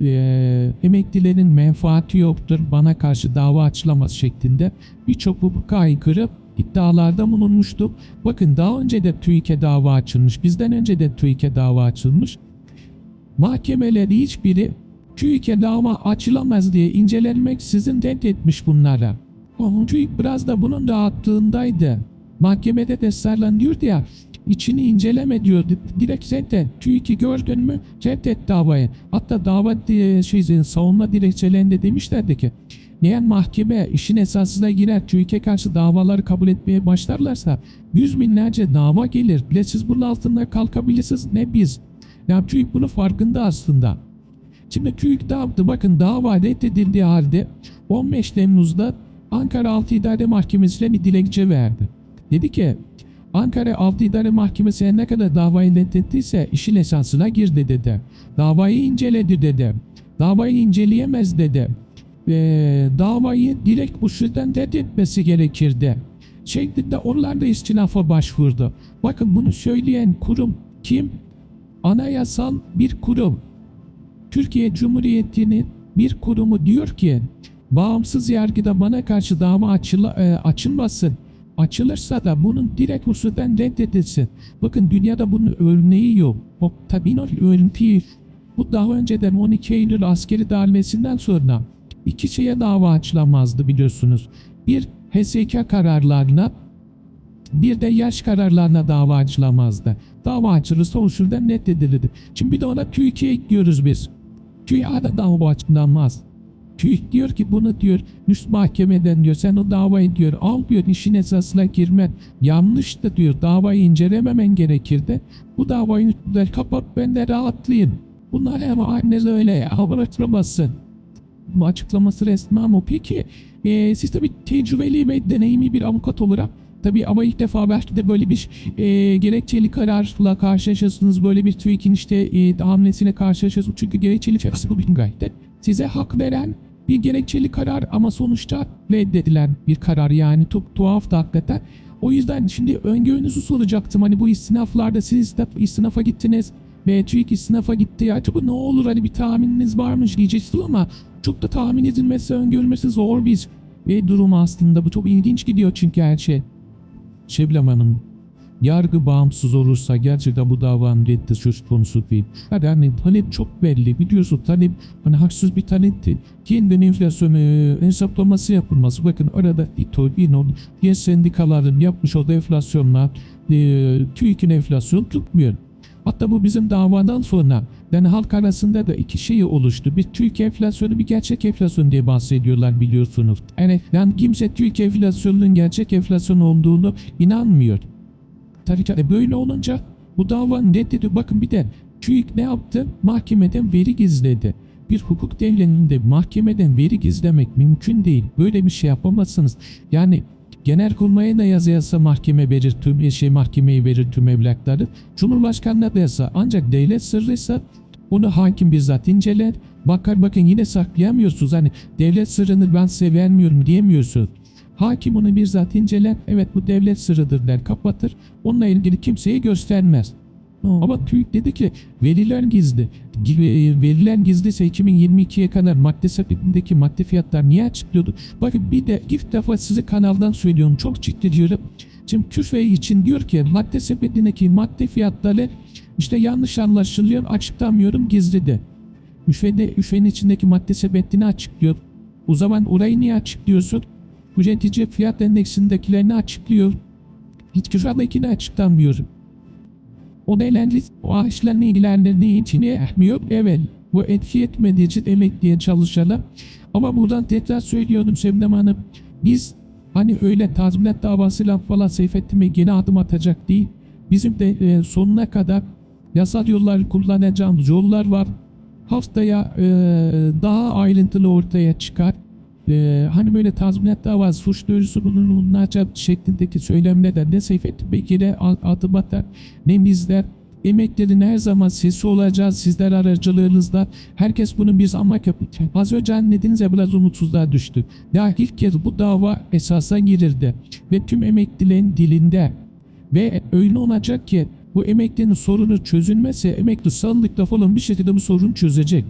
e, emeklilerin menfaati yoktur bana karşı dava açılamaz şeklinde birçok hukuka aykırı iddialarda bulunmuştu. Bakın daha önce de TÜİK'e dava açılmış. Bizden önce de TÜİK'e dava açılmış. Mahkemeleri hiçbiri TÜİK'e dava açılamaz diye incelenmek sizin reddetmiş bunlara. TÜİK biraz da bunun rahatlığındaydı. Mahkemede de sarlanıyordu ya içini inceleme diyordu. Direkt reddet. TÜİK'i gördün mü reddet davayı. Hatta dava e, şey, savunma dilekçelerinde demişlerdi ki eğer mahkeme işin esasına girer TÜİK'e karşı davaları kabul etmeye başlarlarsa yüz binlerce dava gelir. Bile siz bunun altında kalkabilirsiniz ne biz. Ya TÜİK bunun farkında aslında. Şimdi TÜİK yaptı? Bakın dava reddedildiği halde 15 Temmuz'da Ankara 6 İdare Mahkemesi'ne bir dilekçe verdi. Dedi ki Ankara 6 İdare Mahkemesi'ne ne kadar davayı reddettiyse işin esasına girdi dedi. Davayı inceledi dedi. Davayı inceleyemez dedi. Ve davayı direkt bu süreçten reddetmesi gerekirdi. Şeklinde onlar da istinafa başvurdu. Bakın bunu söyleyen kurum kim? Anayasal bir kurum. Türkiye Cumhuriyeti'nin bir kurumu diyor ki bağımsız yargıda bana karşı dava açıla, e, açılmasın. Açılırsa da bunun direkt usulden reddedilsin. Bakın dünyada bunun örneği yok. O tabii örneği bu daha önceden 12 Eylül askeri darbesinden sonra iki şeye dava açılamazdı biliyorsunuz. Bir HSK kararlarına bir de yaş kararlarına dava açılamazdı. Dava açılırsa usulden reddedilirdi. Şimdi bir de ona TÜİK'e ekliyoruz biz. TÜİK'e de dava açılamaz. TÜİK diyor ki bunu diyor üst mahkemeden diyor sen o davayı diyor al diyor işin esasına girmen yanlıştı diyor davayı incelememen gerekirdi. Bu davayı der kapat ben de rahatlayayım. Bunlar ama annesi öyle ya bıraktıramazsın. Bu açıklaması resmi ama peki e, siz tabi tecrübeli ve deneyimli bir avukat olarak Tabi ama ilk defa belki de böyle bir e, gerekçeli kararla karşılaşırsınız. Böyle bir TÜİK'in işte e, hamlesine karşılaşırsınız. Çünkü gerekçeli bu bir gayet size hak veren bir gerekçeli karar ama sonuçta reddedilen bir karar. Yani çok tuhaf da hakikaten. O yüzden şimdi öngörünüzü soracaktım. Hani bu istinaflarda siz de istinafa gittiniz ve TÜİK istinafa gitti. Ya acaba ne olur? Hani bir tahmininiz varmış diyeceksin ama çok da tahmin edilmesi öngörülmesi zor bir ve durum aslında. Bu çok ilginç gidiyor çünkü her şey. Hanım, yargı bağımsız olursa gerçekten bu davanın reddi söz konusu değil. Yani talep çok belli. Biliyorsun talep hani haksız bir talepti. Kendin enflasyonu e, hesaplaması yapılması. Bakın arada İTO, İNO, diğer sendikaların yapmış olduğu enflasyonla e, TÜİK'in enflasyonu tutmuyor. Hatta bu bizim davadan sonra yani halk arasında da iki şey oluştu. Bir Türk enflasyonu bir gerçek enflasyon diye bahsediyorlar biliyorsunuz. Yani, yani kimse Türk enflasyonunun gerçek enflasyon olduğunu inanmıyor. Ki böyle olunca bu dava reddediyor. Bakın bir de TÜİK ne yaptı? Mahkemeden veri gizledi. Bir hukuk devletinde mahkemeden veri gizlemek mümkün değil. Böyle bir şey yapamazsınız. Yani Genelkurmay'a da yazı yazsa mahkeme verir tüm şey mahkemeyi verir tüm evlakları. Cumhurbaşkanına da yazsa ancak devlet sırrıysa onu hakim bizzat inceler. Bakar bakın yine saklayamıyorsunuz. Hani devlet sırrını ben size vermiyorum diyemiyorsun. Hakim onu bizzat inceler. Evet bu devlet sırrıdır der kapatır. Onunla ilgili kimseye göstermez. Ama TÜİK dedi ki veriler gizli. Gi- Veriler gizliyse 2022'ye kadar madde sepetindeki madde fiyatlar niye açıklıyordu? Bakın bir de ilk defa size kanaldan söylüyorum çok ciddi diyorum. Şimdi TÜFE için diyor ki madde sepetindeki madde fiyatları işte yanlış anlaşılıyor açıklamıyorum gizli de. Üfe'de, üfenin içindeki madde sepetini açıklıyor. O zaman orayı niye açıklıyorsun? Üretici fiyat endeksindekilerini açıklıyor. Hiç güzellikini açıklamıyor. O eğlenceli o ağaçlarla ilgilendirdiği için ehmiyor. Evet bu etki etmediği için emekliye çalışana. Ama buradan tekrar söylüyorum Şebnem Hanım. Biz hani öyle tazminat davasıyla falan Seyfettin Bey geri adım atacak değil. Bizim de e, sonuna kadar yasal yollar kullanacağımız yollar var. Haftaya e, daha ayrıntılı ortaya çıkar. E, hani böyle tazminat davası suç duyurusu bulunacak şeklindeki söylemlerden ne Seyfettin geri adım atar ne bizler emeklerin her zaman sesi olacağız sizler aracılığınızda. Herkes bunu bir zamak yapacak. Az önce ya biraz umutsuzluğa düştü. Daha ilk kez bu dava esasa girildi. Ve tüm emeklilerin dilinde. Ve öyle olacak ki bu emeklinin sorunu çözülmezse emekli sandıkta falan bir şekilde bu sorunu çözecek.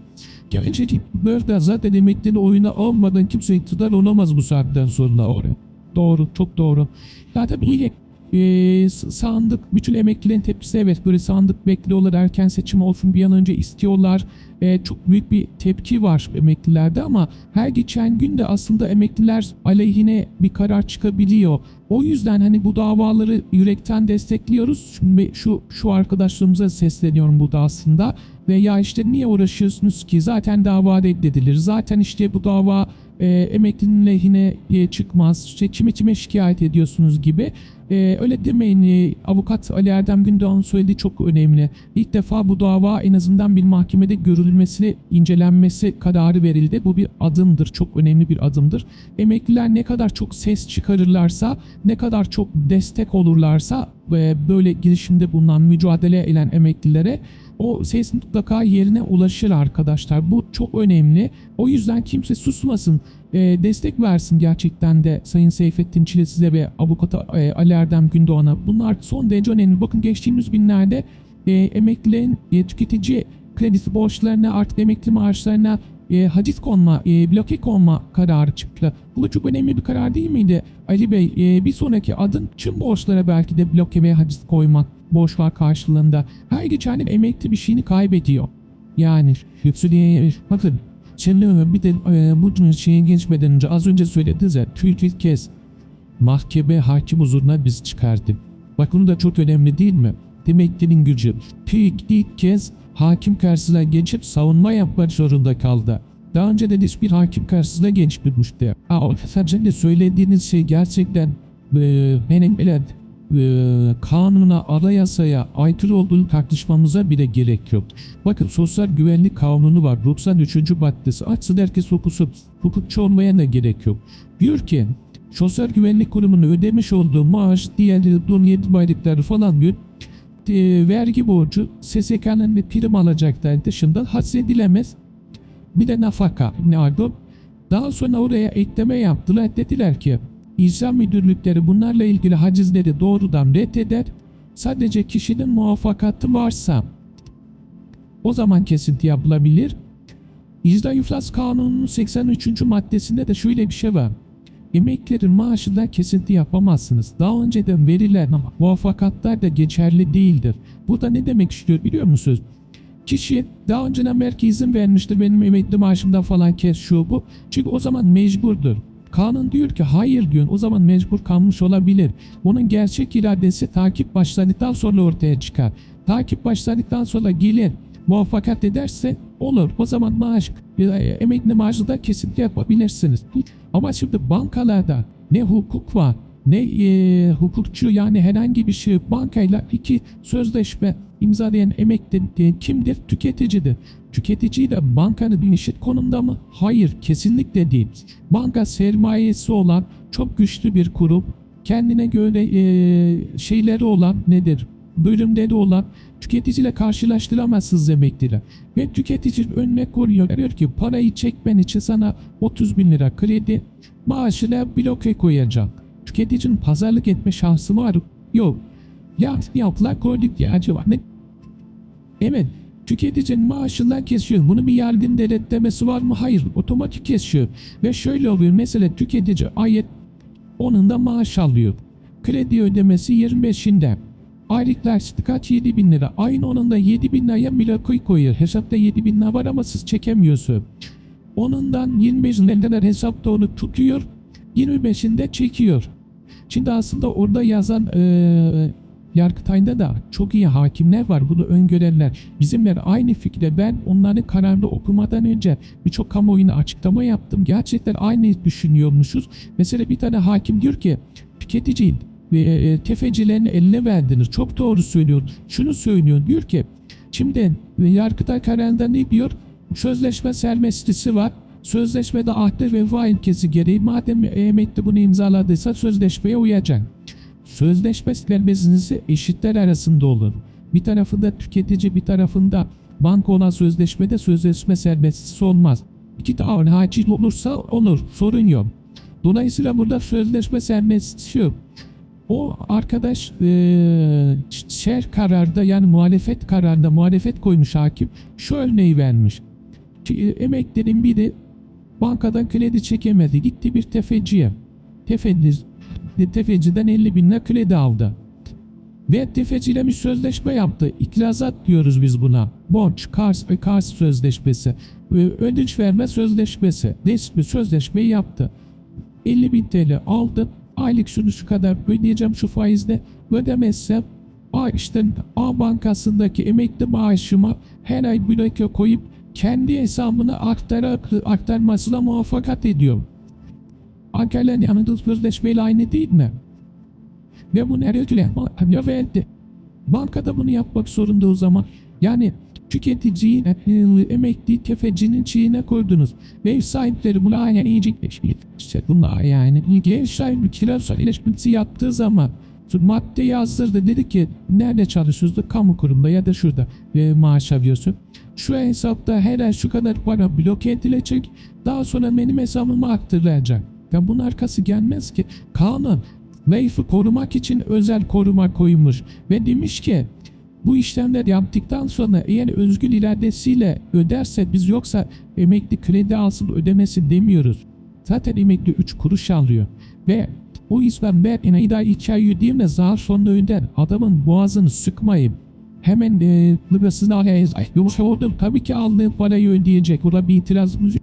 Gerçi böyle zaten emeklinin oyuna olmadan kimse iktidar olamaz bu saatten sonra oraya. Doğru, çok doğru. Tabii iyi e, sandık, bütün emeklilerin tepkisi evet böyle sandık bekliyorlar erken seçim olsun bir an önce istiyorlar. E, çok büyük bir tepki var emeklilerde ama her geçen gün de aslında emekliler aleyhine bir karar çıkabiliyor. O yüzden hani bu davaları yürekten destekliyoruz. Şimdi şu şu arkadaşlarımıza sesleniyorum burada aslında. Ve ya işte niye uğraşıyorsunuz ki? Zaten dava reddedilir. Zaten işte bu dava e, emeklinin lehine e, çıkmaz. İşte kime kime şikayet ediyorsunuz gibi. E, öyle demeyin. E, avukat Ali Erdem Gündoğan söylediği çok önemli. İlk defa bu dava en azından bir mahkemede görülmesi, incelenmesi kararı verildi. Bu bir adımdır. Çok önemli bir adımdır. Emekliler ne kadar çok ses çıkarırlarsa, ne kadar çok destek olurlarsa ve böyle girişimde bulunan, mücadele eden emeklilere o ses mutlaka yerine ulaşır arkadaşlar. Bu çok önemli. O yüzden kimse susmasın. E, destek versin gerçekten de Sayın Seyfettin Çilesize ve avukata e, Ali Erdem Gündoğan'a. Bunlar son derece önemli. Bakın geçtiğimiz günlerde e, emeklilerin e, tüketici kredisi borçlarına artık emekli maaşlarına e, haciz konma, e, bloke konma kararı çıktı. Bu da çok önemli bir karar değil miydi? Ali Bey e, bir sonraki adım tüm borçlara belki de bloke ve haciz koymak borç var karşılığında. Her geçen yıl emekli bir şeyini kaybediyor. Yani yükseliyor. Bakın şimdi bir de e, bu şeye geçmeden önce az önce söylediniz ya Türk ilk kez mahkeme hakim huzuruna biz çıkardık. Bakın da çok önemli değil mi? Demeklinin gücü. Türk ilk kez hakim karşısına geçip savunma yapmak zorunda kaldı. Daha önce de hiçbir hakim karşısına geçmemişti. Sadece de söylediğiniz şey gerçekten e, benim evet, e, kanuna, anayasaya aykırı olduğunu tartışmamıza bile gerek yok. Bakın sosyal güvenlik kanunu var. 93. maddesi. Açsın herkes okusun. Hukukçu olmaya da gerek yok. Diyor ki Sosyal Güvenlik Kurumu'nun ödemiş olduğu maaş, diğer don yedi aylıkları falan diyor. E, vergi borcu SSK'nın bir prim alacaklar dışında hadsedilemez. Bir de nafaka. Ne oldu? Daha sonra oraya ekleme yaptılar. Dediler ki İcra müdürlükleri bunlarla ilgili hacizleri doğrudan reddeder. Sadece kişinin muvaffakatı varsa o zaman kesinti yapılabilir. İcra İflas Kanunu'nun 83. maddesinde de şöyle bir şey var. Emeklerin maaşından kesinti yapamazsınız. Daha önceden verilen muvaffakatlar da geçerli değildir. Bu da ne demek istiyor biliyor musunuz? Kişi daha önceden belki izin vermiştir benim emekli maaşımdan falan kes şu bu. Çünkü o zaman mecburdur. Kanun diyor ki hayır diyor o zaman mecbur kalmış olabilir. Bunun gerçek iradesi takip başladıktan sonra ortaya çıkar. Takip başladıktan sonra gelir muvaffakat ederse olur. O zaman maaş, e, emekli maaşı da kesinti yapabilirsiniz. Ama şimdi bankalarda ne hukuk var ne e, hukukçu yani herhangi bir şey bankayla iki sözleşme imzalayan emekli e, kimdir? Tüketicidir. Tüketici de bankanın bir eşit konumda mı? Hayır kesinlikle değil. Banka sermayesi olan çok güçlü bir kurum. Kendine göre e, şeyleri olan nedir? Bölümleri olan tüketiciyle karşılaştıramazsınız emekliler. Ve tüketici önüne koyuyor. Diyor ki parayı çekmen için sana 30 bin lira kredi maaşına bloke koyacak. Tüketicinin pazarlık etme şansı var. Yok. Ya yapılar koyduk ya acaba ne? Evet. Tüketicinin maaşından kesiyor. Bunu bir yardım denetlemesi var mı? Hayır. Otomatik kesiyor. Ve şöyle oluyor. Mesela tüketici ayet onun da maaş alıyor. Kredi ödemesi 25'inde. Aylıklar kaç 7 bin lira. Ayın onun da 7 bin liraya bile koy koyuyor. Hesapta 7 bin lira var ama siz çekemiyorsun. Onundan 25 liralar hesapta onu tutuyor. 25'inde çekiyor. Şimdi aslında orada yazan e, Yargıtay'da da çok iyi hakimler var. Bunu öngörenler. Bizimler aynı fikre ben onların kararını okumadan önce birçok kamuoyuna açıklama yaptım. Gerçekten aynı düşünüyormuşuz. Mesela bir tane hakim diyor ki tüketicinin ve e, tefecilerin eline verdiniz. Çok doğru söylüyor. Şunu söylüyor. Diyor ki şimdi e, Yargıtay kararında ne diyor? Sözleşme serbestisi var. Sözleşmede ahde vefa ilkesi gereği madem emekli bunu imzaladıysa sözleşmeye uyacak. Sözleşme serbestisi eşitler arasında olur. Bir tarafında tüketici bir tarafında banka olan sözleşmede sözleşme serbestisi olmaz. İki tarafın hacil olursa olur sorun yok. Dolayısıyla burada sözleşme serbestisi yok. O arkadaş e, şer kararda yani muhalefet kararında muhalefet koymuş hakim şu örneği vermiş. Emeklerin biri bankadan kredi çekemedi. Gitti bir tefeciye. Tefeci, tefeciden 50 bin lira kredi aldı. Ve tefeciyle bir sözleşme yaptı. İkrazat diyoruz biz buna. Borç, kars, kars sözleşmesi. Ödünç verme sözleşmesi. Resmi sözleşmeyi yaptı. 50 bin TL aldım. Aylık şunu şu kadar ödeyeceğim şu faizle. Ödemezsem işte A bankasındaki emekli maaşıma her ay bloke koyup kendi hesabına aktarak, aktarmasına muvaffakat ediyorum. Ankara'nın yanında sözleşmeyle aynı değil mi? Ve bu nereye. Bankada bunu yapmak zorunda o zaman. Yani tüketiciyi e, emekli tefecinin çiğine koydunuz. Ve ev sahipleri buna aynen iyicikleşiyor. İşte bunlar yani ev sahibi kira sözleşmesi yaptığı zaman madde yazdırdı dedi ki nerede çalışıyorsun kamu kurumda ya da şurada e, maaş alıyorsun. Şu hesapta her ay şu kadar para bloke edilecek daha sonra benim hesabıma aktarılacak. Ya bunun arkası gelmez ki. Kanun Veyf'i korumak için özel koruma koymuş ve demiş ki bu işlemler yaptıktan sonra eğer özgür iradesiyle öderse biz yoksa emekli kredi alsın ödemesi demiyoruz. Zaten emekli 3 kuruş alıyor ve o yüzden ben en ida 2 ay ödeyeyim de zar sonunda öder. Adamın boğazını sıkmayın. Hemen e, lirasını alıyor. Yoksa orada tabii ki aldığı parayı ödeyecek. Burada bir itirazımız yok.